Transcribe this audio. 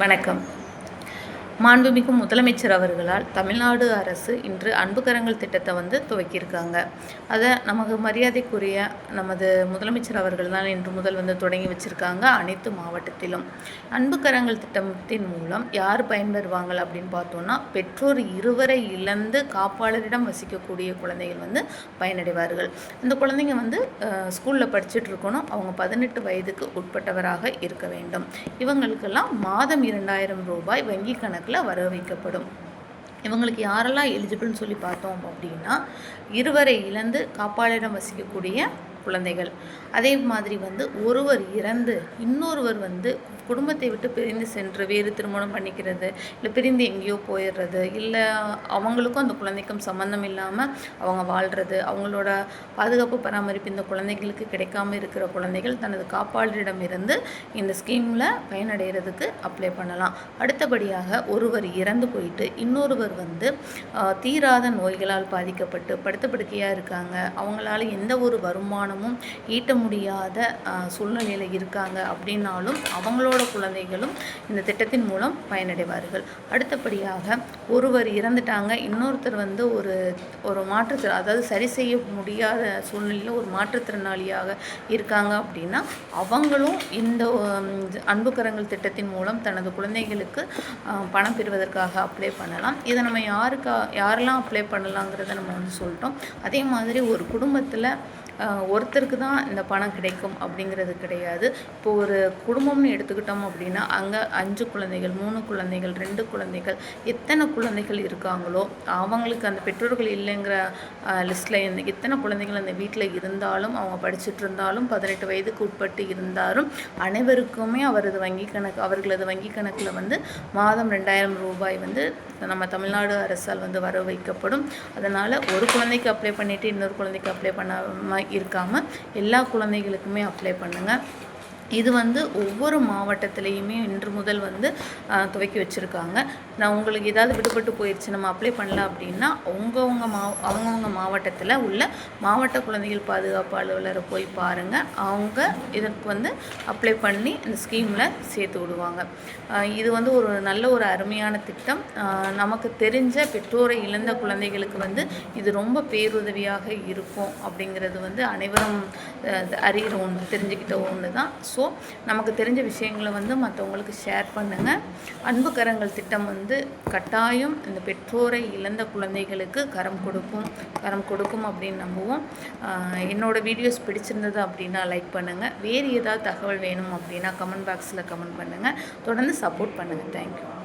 வணக்கம். மாண்புமிகு முதலமைச்சர் அவர்களால் தமிழ்நாடு அரசு இன்று அன்பு கரங்கள் திட்டத்தை வந்து துவக்கியிருக்காங்க. அதை நமக்கு மரியாதைக்குரிய நமது முதலமைச்சர் அவர்கள் தான் இன்று முதல் வந்து தொடங்கி வச்சுருக்காங்க அனைத்து மாவட்டத்திலும். அன்பு கரங்கள் திட்டத்தின் மூலம் யார் பயன்பெறுவாங்க அப்படின்னு பார்த்தோன்னா பெற்றோர் இருவரை இழந்து காப்பாளரிடம் வசிக்கக்கூடிய குழந்தைகள் வந்து பயனடைவார்கள். இந்த குழந்தைங்க வந்து ஸ்கூலில் படிச்சுட்டு இருக்கணும். அவங்க பதினெட்டு வயதுக்கு உட்பட்டவராக இருக்க வேண்டும். இவங்களுக்கெல்லாம் மாதம் இரண்டாயிரம் ரூபாய் வங்கி கணக்கில் வர வைக்கப்படும் இவங்களுக்கு யாரெல்லாம் எலிஜிபிள்னு சொல்லி பார்த்தோம் அப்படின்னா இருவரை இழந்து காப்பாளரிடம் வசிக்கக்கூடிய குழந்தைகள். அதே மாதிரி வந்து ஒருவர் இறந்து இன்னொருவர் வந்து குடும்பத்தை விட்டு பிரிந்து சென்று வேறு திருமணம் பண்ணிக்கிறது இல்லை பிரிந்து எங்கேயோ போயிடுறது இல்லை அவங்களுக்கும் அந்த குழந்தைக்கும் சம்மந்தம் இல்லாமல் அவங்க வாழ்கிறது அவங்களோட பாதுகாப்பு பராமரிப்பு இந்த குழந்தைகளுக்கு கிடைக்காம இருக்கிற குழந்தைகள் தனது காப்பாளரிடமிருந்து இந்த ஸ்கீமில் பயனடைகிறதுக்கு அப்ளை பண்ணலாம். அடுத்தபடியாக ஒருவர் இறந்து போயிட்டு இன்னொருவர் வந்து தீராத நோய்களால் பாதிக்கப்பட்டு படுத்த படுக்கையாக இருக்காங்க அவங்களால எந்த ஒரு வருமானம் வருமானமும் ஈட்ட முடியாத சூழ்நிலையில் இருக்காங்க அப்படின்னாலும் அவங்களோட குழந்தைகளும் இந்த திட்டத்தின் மூலம் பயனடைவார்கள். அடுத்தபடியாக ஒருவர் இறந்துட்டாங்க இன்னொருத்தர் வந்து ஒரு ஒரு மாற்றுத்திற அதாவது சரி செய்ய முடியாத சூழ்நிலையில் ஒரு மாற்றுத்திறனாளியாக இருக்காங்க அப்படின்னா அவங்களும் இந்த அன்புக்கரங்கள் திட்டத்தின் மூலம் தனது குழந்தைகளுக்கு பணம் பெறுவதற்காக அப்ளை பண்ணலாம். இதை நம்ம யாருக்கா யாரெல்லாம் அப்ளை பண்ணலாங்கிறத நம்ம வந்து சொல்லிட்டோம். அதே மாதிரி ஒரு குடும்பத்தில் ஒருத்தருக்கு தான் இந்த பணம் கிடைக்கும் அப்படிங்கிறது கிடையாது. இப்போ ஒரு குடும்பம்னு எடுத்துக்கிட்டோம் அப்படின்னா அங்கே அஞ்சு குழந்தைகள் மூணு குழந்தைகள் ரெண்டு குழந்தைகள் எத்தனை குழந்தைகள் இருக்காங்களோ அவங்களுக்கு அந்த பெற்றோர்கள் இல்லைங்கிற லிஸ்ட்டில் எத்தனை குழந்தைகள் அந்த வீட்டில் இருந்தாலும் அவங்க படிச்சுட்டு இருந்தாலும் பதினெட்டு வயதுக்கு உட்பட்டு இருந்தாலும் அனைவருக்குமே அவரது வங்கி கணக்கு அவர்களது வங்கி கணக்கில் வந்து மாதம் ரெண்டாயிரம் ரூபாய் வந்து நம்ம தமிழ்நாடு அரசால் வந்து வர வைக்கப்படும். அதனால் ஒரு குழந்தைக்கு அப்ளை பண்ணிவிட்டு இன்னொரு குழந்தைக்கு அப்ளை பண்ணாமல் இருக்காமல் எல்லா குழந்தைகளுக்குமே அப்ளை பண்ணுங்கள் இது வந்து ஒவ்வொரு மாவட்டத்திலையுமே இன்று முதல் வந்து துவக்கி வச்சுருக்காங்க. நான் உங்களுக்கு ஏதாவது விடுபட்டு போயிடுச்சு நம்ம அப்ளை பண்ணல அப்படின்னா அவங்கவுங்க மா அவங்கவுங்க மாவட்டத்தில் உள்ள மாவட்ட குழந்தைகள் பாதுகாப்பு அலுவலரை போய் பாருங்கள் அவங்க இதற்கு வந்து அப்ளை பண்ணி இந்த ஸ்கீமில் சேர்த்து விடுவாங்க. இது வந்து ஒரு நல்ல ஒரு அருமையான திட்டம். நமக்கு தெரிஞ்ச பெற்றோரை இழந்த குழந்தைகளுக்கு வந்து இது ரொம்ப பேருதவியாக இருக்கும் அப்படிங்கிறது வந்து அனைவரும் அறிகிற ஒன்று தெரிஞ்சுக்கிட்ட ஒன்று தான் ஸோ நமக்கு தெரிஞ்ச விஷயங்களை வந்து மற்றவங்களுக்கு ஷேர் பண்ணுங்கள் அன்பு கரங்கள் திட்டம் வந்து கட்டாயம் இந்த பெற்றோரை இழந்த குழந்தைகளுக்கு கரம் கொடுக்கும் கரம் கொடுக்கும் அப்படின்னு நம்புவோம். என்னோடய வீடியோஸ் பிடிச்சிருந்தது அப்படின்னா லைக் பண்ணுங்கள் வேறு ஏதாவது தகவல் வேணும் அப்படின்னா கமெண்ட் பாக்ஸில் கமெண்ட் பண்ணுங்கள் தொடர்ந்து சப்போர்ட் பண்ணுங்கள் தேங்க்யூ